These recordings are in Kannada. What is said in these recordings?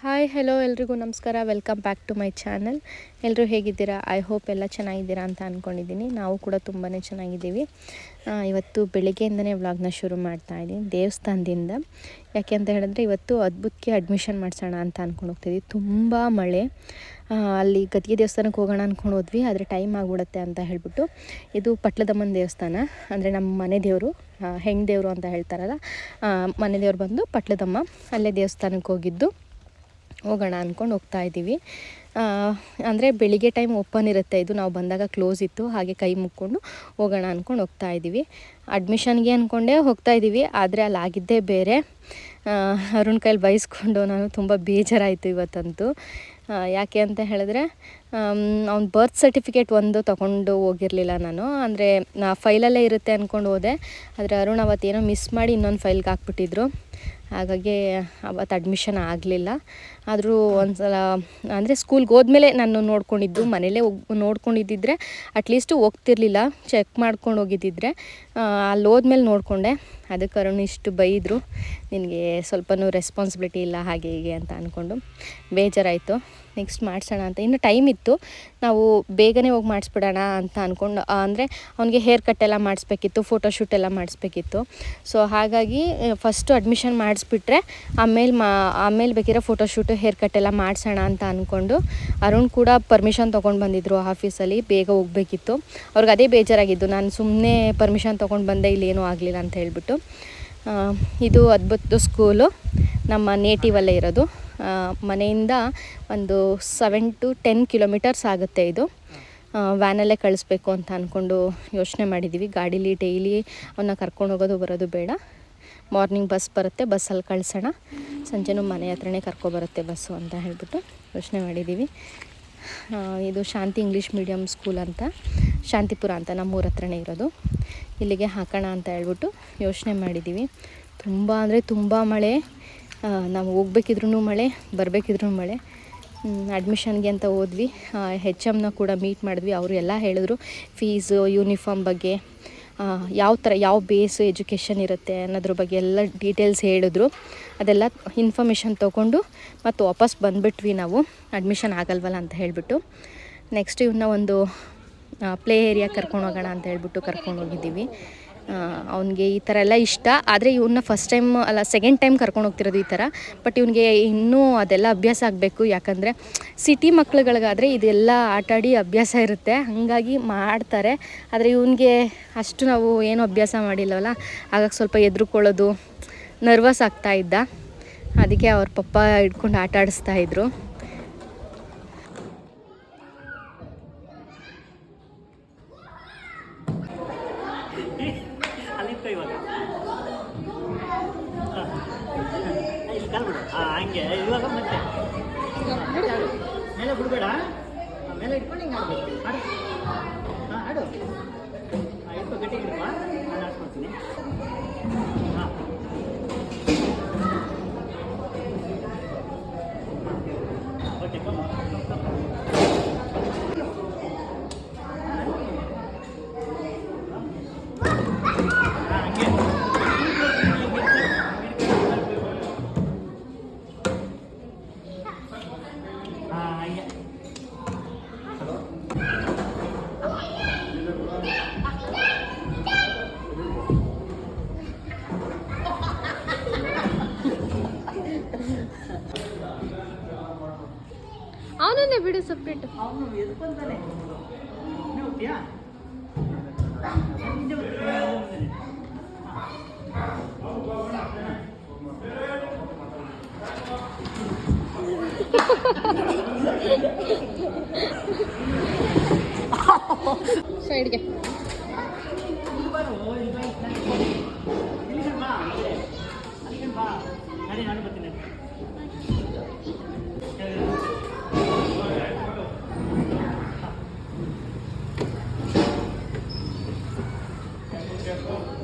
ಹಾಯ್ ಹೆಲೋ ಎಲ್ರಿಗೂ ನಮಸ್ಕಾರ. Welcome back to my channel ಎಲ್ಲರೂ ಹೇಗಿದ್ದೀರಾ? ಐ ಹೋಪ್ ಎಲ್ಲ ಚೆನ್ನಾಗಿದ್ದೀರಾ ಅಂತ ಅಂದ್ಕೊಂಡಿದ್ದೀನಿ ನಾವು ಕೂಡ ತುಂಬಾ ಚೆನ್ನಾಗಿದ್ದೀವಿ. ಇವತ್ತು ಬೆಳಿಗ್ಗೆಯಿಂದನೇ ವ್ಲಾಗ್ನ ಶುರು ಮಾಡ್ತಾ ಇದ್ದೀನಿ. ದೇವಸ್ಥಾನದಿಂದ. ಯಾಕೆ ಅಂತ ಹೇಳಿದ್ರೆ ಇವತ್ತು ಅದ್ಭುತಕ್ಕೆ ಅಡ್ಮಿಷನ್ ಮಾಡಿಸೋಣ ಅಂತ ಅಂದ್ಕೊಂಡು ಹೋಗ್ತಿದ್ವಿ. ತುಂಬ ಮಳೆ. ಅಲ್ಲಿ ಗದ್ಗೆ ದೇವಸ್ಥಾನಕ್ಕೆ ಹೋಗೋಣ ಅಂದ್ಕೊಂಡು ಹೋದ್ವಿ. ಆದರೆ ಟೈಮ್ ಆಗಿಬಿಡುತ್ತೆ ಅಂತ ಹೇಳ್ಬಿಟ್ಟು ಇದು ಪಟ್ಲದಮ್ಮನ ದೇವಸ್ಥಾನ. ಅಂದರೆ ನಮ್ಮ ಮನೆ ದೇವರು. ಹೆಣ್ಣು ದೇವರು ಅಂತ ಹೇಳ್ತಾರಲ್ಲ? ಮನೆ ದೇವರು ಬಂದು ಪಟ್ಲದಮ್ಮ ಅಲ್ಲೇ ದೇವಸ್ಥಾನಕ್ಕೆ ಹೋಗಿದ್ದು. ಹೋಗೋಣ ಅಂದ್ಕೊಂಡು ಹೋಗ್ತಾ ಇದ್ದೀವಿ. ಅಂದರೆ ಬೆಳಿಗ್ಗೆ ಟೈಮ್ ಓಪನ್ ಇರುತ್ತೆ. ಇದು ನಾವು ಬಂದಾಗ ಕ್ಲೋಸ್ ಇತ್ತು. ಹಾಗೆ ಕೈ ಮುಕ್ಕೊಂಡು ಹೋಗೋಣ ಅಂದ್ಕೊಂಡು ಹೋಗ್ತಾ ಇದ್ದೀವಿ. ಅಡ್ಮಿಷನ್ಗೆ ಅಂದ್ಕೊಂಡೇ ಹೋಗ್ತಾ ಇದ್ದೀವಿ. ಆದರೆ ಅಲ್ಲಿ ಆಗಿದ್ದೇ ಬೇರೆ. ಅರುಣ್ ಕೈಲಿ ಬೈಸ್ಕೊಂಡು ನಾನು ತುಂಬ ಬೇಜಾರಾಯಿತು ಇವತ್ತಂತೂ. ಯಾಕೆ ಅಂತ ಹೇಳಿದ್ರೆ ಅವ್ನ ಬರ್ತ್ ಸರ್ಟಿಫಿಕೇಟ್ ಒಂದು ತೊಗೊಂಡು ಹೋಗಿರಲಿಲ್ಲ ನಾನು. ಅಂದರೆ ನಾ ಫೈಲಲ್ಲೇ ಇರುತ್ತೆ ಅಂದ್ಕೊಂಡು ಹೋದೆ. ಆದರೆ ಅರುಣ್ ಅವತ್ತೇನೋ ಮಿಸ್ ಮಾಡಿ ಇನ್ನೊಂದು ಫೈಲ್ಗೆ ಹಾಕ್ಬಿಟ್ಟಿದ್ರು. ಹಾಗಾಗಿ ಅವತ್ತು ಅಡ್ಮಿಷನ್ ಆಗಲಿಲ್ಲ. ಆದರೂ ಒಂದು ಸಲ ಅಂದರೆ ಸ್ಕೂಲ್ಗೆ ಹೋದ್ಮೇಲೆ ನಾನು ನೋಡ್ಕೊಂಡಿದ್ದು, ಮನೇಲೇ ಹೋಗಿ, ನೋಡ್ಕೊಂಡಿದ್ದಿದ್ರೆ ಅಟ್ಲೀಸ್ಟು ಹೋಗ್ತಿರ್ಲಿಲ್ಲ ಚೆಕ್ ಮಾಡ್ಕೊಂಡು ಹೋಗಿದ್ದಿದ್ರೆ. ಅಲ್ಲಿ ಹೋದ್ಮೇಲೆ ನೋಡಿಕೊಂಡೆ. ಅದಕ್ಕೆ ಅರುಣ್ ಇಷ್ಟು ಬೈದರು. ನಿನಗೆ ಸ್ವಲ್ಪನೂ ರೆಸ್ಪಾನ್ಸಿಬಿಲಿಟಿ ಇಲ್ಲ, ಹಾಗೆ ಹೀಗೆ ಅಂತ ಅಂದ್ಕೊಂಡು ಬೇಜಾರಾಯಿತು. ನೆಕ್ಸ್ಟ್ ಮಾಡಿಸೋಣ ಅಂತ. ಇನ್ನು ಟೈಮ್ ಇತ್ತು. ನಾವು ಬೇಗನೆ ಹೋಗಿ ಮಾಡಿಸ್ಬಿಡೋಣ ಅಂತ ಅಂದ್ಕೊಂಡು ಅಂದರೆ ಅವನಿಗೆ ಹೇರ್ ಕಟ್ ಎಲ್ಲ ಮಾಡಿಸ್ಬೇಕಿತ್ತು ಫೋಟೋಶೂಟ್ ಎಲ್ಲ ಮಾಡಿಸ್ಬೇಕಿತ್ತು. ಸೊ ಹಾಗಾಗಿ ಫಸ್ಟು ಅಡ್ಮಿಷನ್ ಮಾಡಿಸ್ಬಿಟ್ರೆ, ಆಮೇಲೆ ಮಾ, ಆಮೇಲೆ ಬೇಕಿರೋ ಫೋಟೋಶೂಟು ಹೇರ್ ಕಟ್ ಎಲ್ಲ ಮಾಡಿಸೋಣ ಅಂತ ಅಂದ್ಕೊಂಡು ಅರುಣ್ ಕೂಡ ಪರ್ಮಿಷನ್ ತೊಗೊಂಡು ಬಂದಿದ್ರು ಆಫೀಸಲ್ಲಿ ಬೇಗ ಹೋಗಬೇಕಿತ್ತು. ಅವ್ರಿಗೆ ಅದೇ ಬೇಜಾರಾಗಿದ್ದು, ನಾನು ಸುಮ್ಮನೆ ಪರ್ಮಿಷನ್ ತೊಗೊಂಡು ಬಂದೆ ಇಲ್ಲೇನೂ ಆಗಲಿಲ್ಲ ಅಂತ ಹೇಳ್ಬಿಟ್ಟು. ಇದು ಅದ್ಭುತ ಸ್ಕೂಲು ನಮ್ಮ ನೇಟಿವಲ್ಲೇ ಇರೋದು. ಮನೆಯಿಂದ ಒಂದು ಸೆವೆನ್ ಟು ಟೆನ್ ಕಿಲೋಮೀಟರ್ಸ್ ಆಗುತ್ತೆ ಇದು. ವ್ಯಾನಲ್ಲೇ ಕಳಿಸ್ಬೇಕು ಅಂತ ಅಂದ್ಕೊಂಡು ಯೋಚನೆ ಮಾಡಿದ್ದೀವಿ ಗಾಡೀಲಿ ಡೈಲಿ ಅವನ್ನ ಕರ್ಕೊಂಡು ಹೋಗೋದು, ಬರೋದು ಬೇಡ. ಮಾರ್ನಿಂಗ್ ಬಸ್ ಬರುತ್ತೆ ಬಸ್ಸಲ್ಲಿ ಕಳಿಸೋಣ. ಸಂಜೆನೂ ಮನೆ ಹತ್ರನೇ ಕರ್ಕೊಬರುತ್ತೆ ಬಸ್ಸು ಅಂತ ಹೇಳ್ಬಿಟ್ಟು ಯೋಚನೆ ಮಾಡಿದ್ದೀವಿ ಇದು ಶಾಂತಿ ಇಂಗ್ಲೀಷ್ ಮೀಡಿಯಮ್ ಸ್ಕೂಲ್ ಅಂತ, ಶಾಂತಿಪುರ ಅಂತ ನಮ್ಮೂರ ಹತ್ರನೇ ಇರೋದು. ಇಲ್ಲಿಗೆ ಹಾಕೋಣ ಅಂತ ಹೇಳ್ಬಿಟ್ಟು ಯೋಚನೆ ಮಾಡಿದ್ದೀವಿ ತುಂಬ ಅಂದರೆ ತುಂಬ ಮಳೆ ನಾವು ಹೋಗ್ಬೇಕಿದ್ರೂ ಮಳೆ ಬರಬೇಕಿದ್ರೂ ಮಳೆ. ಅಡ್ಮಿಷನ್ಗೆ ಅಂತ ಹೋದ್ವಿ. ಹೆಚ್ ಎಮ್ನ ಕೂಡ ಮೀಟ್ ಮಾಡಿದ್ವಿ. ಅವರು ಎಲ್ಲ ಹೇಳಿದ್ರು ಫೀಸು ಯೂನಿಫಾರ್ಮ್ ಬಗ್ಗೆ. ಯಾವ ಥರ, ಯಾವ ಬೇಸು ಎಜುಕೇಷನ್ ಇರುತ್ತೆ ಅನ್ನೋದ್ರ ಬಗ್ಗೆ ಎಲ್ಲ ಡೀಟೇಲ್ಸ್ ಹೇಳಿದ್ರು. ಅದೆಲ್ಲ ಇನ್ಫಾರ್ಮೇಷನ್ ತೊಗೊಂಡು ಮತ್ತು ವಾಪಸ್ ಬಂದುಬಿಟ್ವಿ ನಾವು. ಅಡ್ಮಿಷನ್ ಆಗಲ್ವಲ್ಲ ಅಂತ ಹೇಳಿಬಿಟ್ಟು. ನೆಕ್ಸ್ಟ್ ಇವನ್ನ ಒಂದು ಪ್ಲೇ ಏರಿಯಾ ಕರ್ಕೊಂಡು ಹೋಗೋಣ ಅಂತ ಹೇಳ್ಬಿಟ್ಟು ಕರ್ಕೊಂಡು ಹೋಗಿದ್ದೀವಿ. ಅವನಿಗೆ ಈ ಥರ ಎಲ್ಲ ಇಷ್ಟ. ಆದರೆ ಇವನ್ನ ಫಸ್ಟ್ ಟೈಮ್ ಅಲ್ಲ ಸೆಕೆಂಡ್ ಟೈಮ್ ಕರ್ಕೊಂಡು ಹೋಗ್ತಿರೋದು ಈ ಥರ. ಬಟ್ ಇವನಿಗೆ ಇನ್ನೂ ಅದೆಲ್ಲ ಅಭ್ಯಾಸ ಆಗಬೇಕು. ಯಾಕಂದರೆ ಸಿಟಿ ಮಕ್ಳುಗಳಿಗಾದರೆ ಇದೆಲ್ಲ ಆಟಾಡಿ ಅಭ್ಯಾಸ ಇರುತ್ತೆ. ಹಾಗಾಗಿ ಮಾಡ್ತಾರೆ. ಆದರೆ ಇವನಿಗೆ ಅಷ್ಟು ನಾವು ಏನು ಅಭ್ಯಾಸ ಮಾಡಿಲ್ಲವಲ್ಲ. ಹಾಗಾಗಿ ಸ್ವಲ್ಪ ಎದುರುಕೊಳ್ಳೋದು ನರ್ವಸ್ ಆಗ್ತಾ ಇದ್ದ. ಅದಕ್ಕೆ ಅವ್ರ ಪಪ್ಪ ಹಿಡ್ಕೊಂಡು ಆಟ ಆಡಿಸ್ತಾ ಇದ್ರು ಅಲ್ಲಿತ್ತು ಇವಾಗ ಹಾ. ಇಲ್ಲಿ ಬಿಡು. ಹಾಂ ಹಂಗೆ, ಇವಾಗ ಮತ್ತೆ. ಮೇಲೆ ಬಿಡಬೇಡ. ಮೇಲೆ ಇಟ್ಕೊಂಡು ಹಿಂಗೆ ಆಡ್ಬೇಕು ಆಡು. ಹಾಂ ಆಡು. ಹಾಂ ಇಟ್ಕೊ ಗಟ್ಟಿ ಹಿಡ್ಕೊ ನಾನು ಆಡ್ಸ್ಕೊಳ್ತೀನಿ. ಅವನನ್ನೇ ಬಿಡು ಸಪ್ರೇಟ್. ಅವನು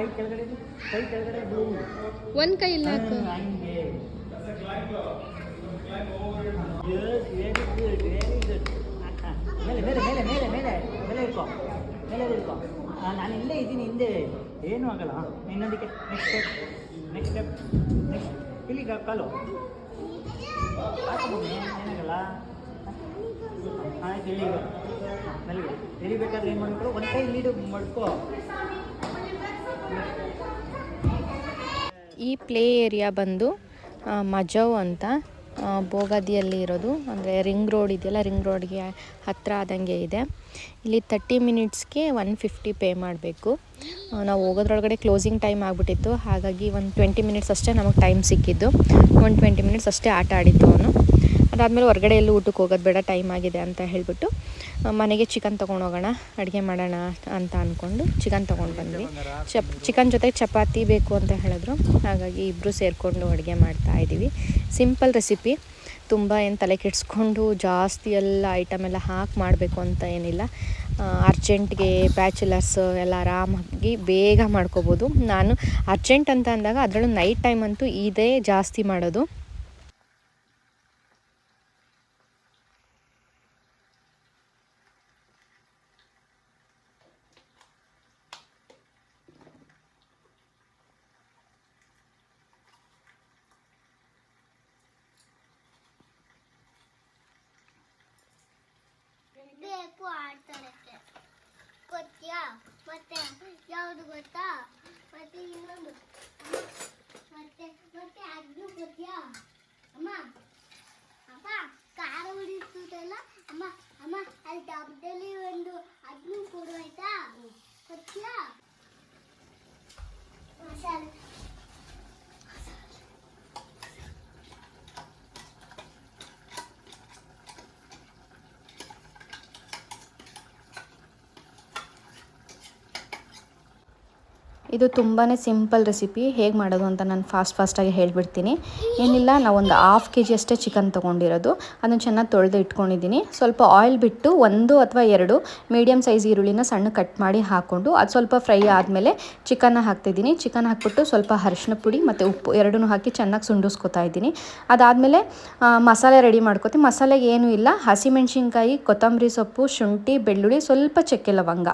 ಕೈ ಕೆಳಗಡೆ ಕೈ ಕೆಳಗಡೆ ಒಂದು ಕೈ ಇಲ್ಲ ಹಂಗೆ. ಮೇಲೆ ಮೇಲೆ ಮೇಲೆ ಮೇಲೆ ಮೇಲೆ ಮೇಲೆ ಇಟ್ಕೋ ಮೇಲೆ ಇಟ್ಕೋ ನಾನು ಇಲ್ಲೇ ಇದ್ದೀನಿ ಹಿಂದೆ ಏನೂ ಆಗಲ್ಲ ಇನ್ನೊಂದಕ್ಕೆ next step next step next ಇಲ್ಲಿ ಕಾ- ಕಾಲು ಏನಾಗಲ್ಲ ಆಯ್ತು ಇಲ್ಲಿ ಮೇಲ್ಗಡೆ ಎರಿಬೇಕಾದ್ರೆ ಏನು ಮಾಡ್ಬೇಕು ಒಂದು ಕೈ ಲೀಡು ಮಾಡ್ಕೋ ಈ ಪ್ಲೇ ಏರಿಯಾ ಬಂದು ಮಜೌ ಅಂತ ಬೋಗದಿಯಲ್ಲಿ ಇರೋದು. ಅಂದರೆ ರಿಂಗ್ ರೋಡ್ ಇದೆಯಲ್ಲ, ರಿಂಗ್ ರೋಡ್ಗೆ ಹತ್ತಿರ ಆದಂಗೆ ಇದೆ. ಇಲ್ಲಿ ತರ್ಟಿ ಮಿನಿಟ್ಸ್ಗೆ ಒನ್ ಫಿಫ್ಟಿ ಪೇ ಮಾಡಬೇಕು. ನಾವು ಹೋಗೋದ್ರೊಳಗಡೆ ಕ್ಲೋಸಿಂಗ್ ಟೈಮ್ ಆಗಿಬಿಟ್ಟಿತ್ತು. ಹಾಗಾಗಿ ಒಂದು ಟ್ವೆಂಟಿ ಮಿನಿಟ್ಸ್ ಅಷ್ಟೇ ನಮಗೆ ಟೈಮ್ ಸಿಕ್ಕಿದ್ದು. ಒಂದು ಟ್ವೆಂಟಿ ಮಿನಿಟ್ಸ್ ಅಷ್ಟೇ ಆಟ ಆಡಿದ್ದು ಅವನು. ಅದಾದಮೇಲೆ ಹೊರಗಡೆ ಎಲ್ಲೂ ಊಟಕ್ಕೆ ಹೋಗೋದು ಬೇಡ ಟೈಮ್ ಆಗಿದೆ ಅಂತ ಹೇಳಿಬಿಟ್ಟು ಮನೆಗೆ ಚಿಕನ್ ತೊಗೊಂಡು ಹೋಗೋಣ, ಅಡುಗೆ ಮಾಡೋಣ ಅಂತ ಅಂದ್ಕೊಂಡು ಚಿಕನ್ ತೊಗೊಂಡು ಬಂದ್ವಿ. ಚಪ್, ಚಿಕನ್ ಜೊತೆಗೆ ಚಪಾತಿ ಬೇಕು ಅಂತ ಹೇಳಿದ್ರು. ಹಾಗಾಗಿ ಇಬ್ಬರು ಸೇರಿಕೊಂಡು ಅಡುಗೆ ಮಾಡ್ತಾ ಇದ್ದೀವಿ. ಸಿಂಪಲ್ ರೆಸಿಪಿ ತುಂಬ ಏನು ತಲೆ ಕೆಡಿಸ್ಕೊಂಡು ಜಾಸ್ತಿ ಎಲ್ಲ ಐಟಮ್ ಎಲ್ಲ ಹಾಕಿ ಮಾಡಬೇಕು ಅಂತ ಏನಿಲ್ಲ. ಅರ್ಜೆಂಟ್ಗೆ ಬ್ಯಾಚುಲರ್ಸ್ ಎಲ್ಲ ಆರಾಮಾಗಿ ಬೇಗ ಮಾಡ್ಕೋಬೋದು. ನಾನು ಅರ್ಜೆಂಟ್ ಅಂತ ಅಂದಾಗ ಅದರಲ್ಲೂ ನೈಟ್ ಟೈಮ್ ಅಂತೂ ಇದೇ ಜಾಸ್ತಿ ಮಾಡೋದು ಬೇಕು ಆಡ್ತಾರಕ್ಕೆ ಗೊತ್ತಾ ಮತ್ತೆ ಯಾವುದು ಗೊತ್ತಾ ಮತ್ತೆ ಇನ್ನೊಂದು ಅಮ್ಮ, ಮತ್ತೆ ಮತ್ತೆ ಅದು ಗೊತ್ತಾ ಅಮ್ಮ ಅಮ್ಮ ಖಾರ ಉಳಿಸ್ತದಲ್ಲ ಅಮ್ಮ ಅಮ್ಮ ಅಲ್ಲಿ ಡಬ್ಬದಲ್ಲಿ ಒಂದು ಅದನ್ನು ಕೊಡು ಆಯ್ತಾ ಗೊತ್ತಾ ಮಸಾಲೆ ಇದು ತುಂಬಾ ಸಿಂಪಲ್ ರೆಸಿಪಿ. ಹೇಗೆ ಮಾಡೋದು ಅಂತ ನಾನು ಫಾಸ್ಟ್ ಫಾಸ್ಟಾಗಿ ಹೇಳಿಬಿಡ್ತೀನಿ. ಏನಿಲ್ಲ ನಾವೊಂದು ಹಾಫ್ ಕೆ ಜಿ ಅಷ್ಟೇ ಚಿಕನ್ ತೊಗೊಂಡಿರೋದು. ಅದನ್ನು ಚೆನ್ನಾಗಿ ತೊಳೆದು ಇಟ್ಕೊಂಡಿದ್ದೀನಿ ಸ್ವಲ್ಪ ಆಯಿಲ್ ಬಿಟ್ಟು ಒಂದು ಅಥವಾ ಎರಡು ಮೀಡಿಯಮ್ ಸೈಜ್ ಈರುಳ್ಳಿನ ಸಣ್ಣ ಕಟ್ ಮಾಡಿ ಹಾಕ್ಕೊಂಡು ಅದು ಸ್ವಲ್ಪ ಫ್ರೈ ಆದಮೇಲೆ ಚಿಕನ್ನ ಹಾಕ್ತಿದ್ದೀನಿ ಚಿಕನ್ ಹಾಕ್ಬಿಟ್ಟು ಸ್ವಲ್ಪ ಅರಿಶಿನ ಪುಡಿ ಮತ್ತು ಉಪ್ಪು ಎರಡನ್ನೂ ಹಾಕಿ ಚೆನ್ನಾಗಿ ಸುಂಡಿಸ್ಕೊತಾ ಇದ್ದೀನಿ. ಅದಾದಮೇಲೆ ಮಸಾಲೆ ರೆಡಿ ಮಾಡ್ಕೊತೀನಿ. ಮಸಾಲೆಗೆ ಏನೂ ಇಲ್ಲ. ಹಸಿಮೆಣ್ಸಿನ್ಕಾಯಿ, ಕೊತ್ತಂಬರಿ ಸೊಪ್ಪು, ಶುಂಠಿ, ಬೆಳ್ಳುಳ್ಳಿ, ಸ್ವಲ್ಪ ಚಕ್ಕೆ ಲವಂಗ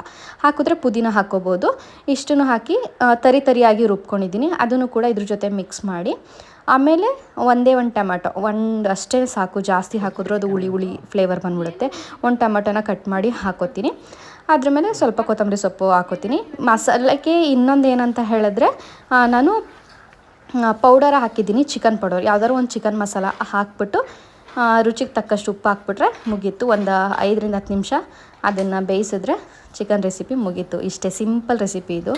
ಹಾಕಿದ್ರೆ ಪುದೀನ ಹಾಕ್ಕೋಬೋದು ಇಷ್ಟನ್ನು ಹಾಕಿ ತರಿ ತರಿಯಾಗಿ ರುಬ್ಕೊಂಡಿದ್ದೀನಿ. ಅದನ್ನು ಕೂಡ ಇದ್ರ ಜೊತೆ ಮಿಕ್ಸ್ ಮಾಡಿ. ಆಮೇಲೆ ಒಂದೇ ಒಂದು ಟೊಮೆಟೊ, ಒಂದು ಅಷ್ಟೇ ಸಾಕು, ಜಾಸ್ತಿ ಹಾಕಿದ್ರೂ ಅದು ಹುಳಿ ಹುಳಿ ಫ್ಲೇವರ್ ಬಂದ್ಬಿಡುತ್ತೆ. ಒಂದು ಟೊಮೆಟೊನ ಕಟ್ ಮಾಡಿ ಹಾಕೋತೀನಿ. ಅದ್ರ ಮೇಲೆ ಸ್ವಲ್ಪ ಕೊತ್ತಂಬರಿ ಸೊಪ್ಪು ಹಾಕೋತೀನಿ. ಮಸಾಲಕ್ಕೆ ಇನ್ನೊಂದು ಏನಂತ ಹೇಳಿದ್ರೆ ನಾನು ಪೌಡರ್ ಹಾಕಿದ್ದೀನಿ ಚಿಕನ್ ಪೌಡರ್ ಯಾವ್ದಾದ್ರು ಒಂದು ಚಿಕನ್ ಮಸಾಲ ಹಾಕ್ಬಿಟ್ಟು ರುಚಿಗೆ ತಕ್ಕಷ್ಟು ಉಪ್ಪು ಹಾಕ್ಬಿಟ್ರೆ ಮುಗೀತು. ಒಂದು ಐದರಿಂದ ಹತ್ತು ನಿಮಿಷ ಅದನ್ನು ಬೇಯಿಸಿದ್ರೆ ಚಿಕನ್ ರೆಸಿಪಿ ಮುಗೀತು. ಇಷ್ಟೇ ಸಿಂಪಲ್ ರೆಸಿಪಿ ಇದು.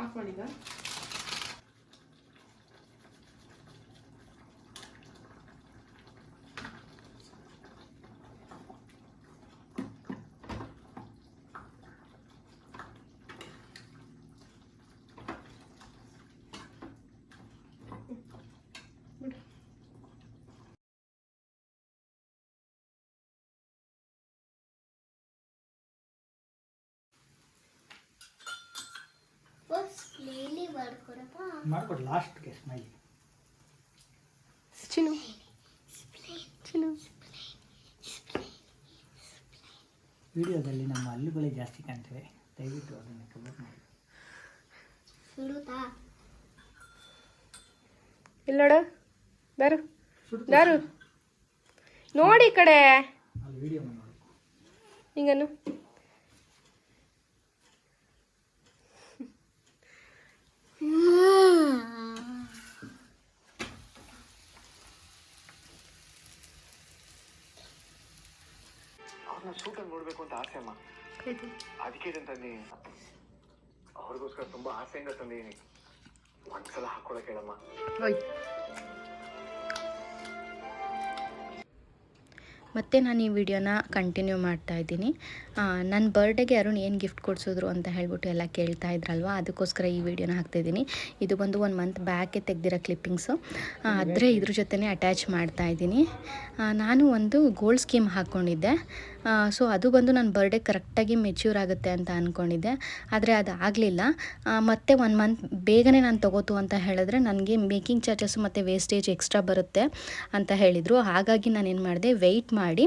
ಫಸ್ಟ್ ಮಾಡ್ಕೊಡಿ ಲಾಸ್ಟ್ಗೆ ಸ್ಮೈಲ್ ಚಿನು ಚಿನು ವಿಡಿಯೋದಲ್ಲಿ ನಮ್ಮ ಹಲ್ಲುಗಳೇ ಜಾಸ್ತಿ ಕಾಣ್ತವೆ. ದಯವಿಟ್ಟು ಅದನ್ನು ಕವರ್ ಮಾಡಿ. ಇಲ್ಲೋಡ ದಾರು ದಾರು ನೋಡಿ ಈ ಕಡೆ ಹಿಂಗನು ವಿಡಿಯೋ ಮಾಡಿ ಅವ್ರನ್ನ ಶೂಟಲ್ಲಿ ನೋಡ್ಬೇಕು ಅಂತ ಆಸೆ ಅಮ್ಮ ಅದಕ್ಕೆ ಇದನ್ನ ತಂದೀನಿ ಅವ್ರಿಗೋಸ್ಕರ ತುಂಬಾ ಆಸೆಯಿಂದ ತಂದೀನಿ ಒಂದ್ಸಲ ಹಾಕೊಳಕ್ ಹೇಳಮ್ಮ ಮತ್ತು ನಾನು ಈ ವಿಡಿಯೋನ ಕಂಟಿನ್ಯೂ ಮಾಡ್ತಾ ಇದ್ದೀನಿ. ನನ್ನ ಬರ್ಡೇಗೆ ಅರುಣ್ ಏನು ಗಿಫ್ಟ್ ಕೊಡಿಸಿದ್ರು ಅಂತ ಹೇಳ್ಬಿಟ್ಟು ಎಲ್ಲ ಕೇಳ್ತಾ ಇದ್ರಲ್ವ? ಅದಕ್ಕೋಸ್ಕರ ಈ ವಿಡಿಯೋನ ಹಾಕ್ತಾಯಿದ್ದೀನಿ ಇದು ಬಂದು ಒಂದು ಮಂತ್ ಬ್ಯಾಕೆ ತೆಗ್ದಿರೋ ಕ್ಲಿಪ್ಪಿಂಗ್ಸು ಆದರೆ ಇದ್ರ ಜೊತೆನೇ ಅಟ್ಯಾಚ್ ಮಾಡ್ತಾ ಇದ್ದೀನಿ. ನಾನು ಒಂದು ಗೋಲ್ಡ್ ಸ್ಕೀಮ್ ಹಾಕ್ಕೊಂಡಿದ್ದೆ ಸೊ ಅದು ಬಂದು ನನ್ನ ಬರ್ಡೇ ಕರೆಕ್ಟಾಗಿ ಮೆಚ್ಯೂರ್ ಆಗುತ್ತೆ ಅಂತ ಅಂದ್ಕೊಂಡಿದ್ದೆ ಆದರೆ ಅದು ಆಗಲಿಲ್ಲ. ಮತ್ತು ಒನ್ ಮಂತ್ ಬೇಗನೆ ನಾನು ತೊಗೋತು ಅಂತ ಹೇಳಿದ್ರೆ ನನಗೆ ಮೇಕಿಂಗ್ ಚಾರ್ಜಸ್ ಮತ್ತು ವೇಸ್ಟೇಜ್ ಎಕ್ಸ್ಟ್ರಾ ಬರುತ್ತೆ ಅಂತ ಹೇಳಿದರು. ಹಾಗಾಗಿ ನಾನು ಏನು ಮಾಡಿದೆ ವೆಯ್ಟ್ ಮಾಡಿ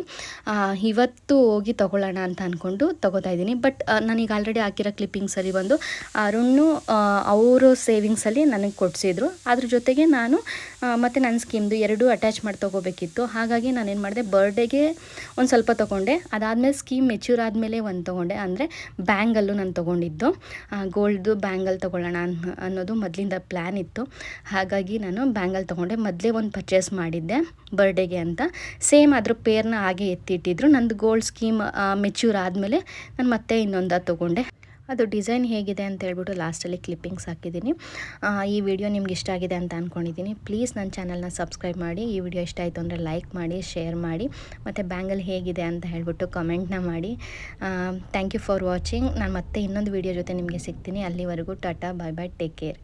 ಇವತ್ತು ಹೋಗಿ ತೊಗೊಳ್ಳೋಣ ಅಂತ ಅಂದ್ಕೊಂಡು ತೊಗೋತಾ ಇದ್ದೀನಿ. ಬಟ್ ನನಗೆ ಆಲ್ರೆಡಿ ಹಾಕಿರೋ ಕ್ಲಿಪ್ಪಿಂಗ್ಸಲ್ಲಿ ಬಂದು ಅರುಣ್ಣು ಅವರು ಸೇವಿಂಗ್ಸಲ್ಲಿ ನನಗೆ ಕೊಡಿಸಿದ್ರು. ಅದ್ರ ಜೊತೆಗೆ ನಾನು ಮತ್ತು ನನ್ನ ಸ್ಕೀಮ್ದು ಎರಡೂ ಅಟ್ಯಾಚ್ ಮಾಡಿ ತೊಗೋಬೇಕಿತ್ತು. ಹಾಗಾಗಿ ನಾನು ಏನು ಮಾಡಿದೆ ಬರ್ಡೇಗೆ ಒಂದು ಸ್ವಲ್ಪ ತೊಗೊಂಡೆ. ಅದಾದಮೇಲೆ ಸ್ಕೀಮ್ ಮೆಚ್ಯೂರ್ ಆದಮೇಲೆ ಒಂದು ತೊಗೊಂಡೆ. ಅಂದರೆ ಬ್ಯಾಂಗಲ್ಲು ನಾನು ತೊಗೊಂಡಿದ್ದು. ಗೋಲ್ಡ್ದು ಬ್ಯಾಂಗಲ್ ತೊಗೊಳ್ಳೋಣ ಅನ್- ಅನ್ನೋದು ಮೊದಲಿಂದ ಪ್ಲ್ಯಾನ್ ಇತ್ತು. ಹಾಗಾಗಿ ನಾನು ಬ್ಯಾಂಗಲ್ ತೊಗೊಂಡೆ. ಮೊದಲೇ ಒಂದು ಪರ್ಚೇಸ್ ಮಾಡಿದ್ದೆ ಬರ್ಡೇಗೆ ಅಂತ. ಸೇಮ್ ಅದ್ರ ಪೇರ್ನ ಹಾಗೆ ಎತ್ತಿಟ್ಟಿದ್ರು. ನಂದು ಗೋಲ್ಡ್ ಸ್ಕೀಮ್ ಮೆಚ್ಯೂರ್ ಆದಮೇಲೆ ನಾನು ಮತ್ತೆ ಇನ್ನೊಂದು ತೊಗೊಂಡೆ. ಅದು ಡಿಸೈನ್ ಹೇಗಿದೆ ಅಂತ ಹೇಳ್ಬಿಟ್ಟು ಲಾಸ್ಟಲ್ಲಿ ಕ್ಲಿಪ್ಪಿಂಗ್ಸ್ ಹಾಕಿದ್ದೀನಿ. ಈ ವಿಡಿಯೋ ನಿಮ್ಗೆ ಇಷ್ಟ ಆಗಿದೆ ಅಂತ ಅಂದ್ಕೊಂಡಿದ್ದೀನಿ ಪ್ಲೀಸ್ ನನ್ನ ಚಾನಲ್ನ ಸಬ್ಸ್ಕ್ರೈಬ್ ಮಾಡಿ, ಈ ವಿಡಿಯೋ ಇಷ್ಟ ಆಯಿತು ಅಂದರೆ ಲೈಕ್ ಮಾಡಿ, ಶೇರ್ ಮಾಡಿ, ಮತ್ತು ಬ್ಯಾಂಗಲ್ ಹೇಗಿದೆ ಅಂತ ಹೇಳ್ಬಿಟ್ಟು ಕಮೆಂಟ್ನ ಮಾಡಿ. ಥ್ಯಾಂಕ್ ಯು ಫಾರ್ ವಾಚಿಂಗ್ ನಾನು ಮತ್ತೆ ಇನ್ನೊಂದು ವಿಡಿಯೋ ಜೊತೆ ನಿಮಗೆ ಸಿಗ್ತೀನಿ. ಅಲ್ಲಿವರೆಗೂ tata bye bye take care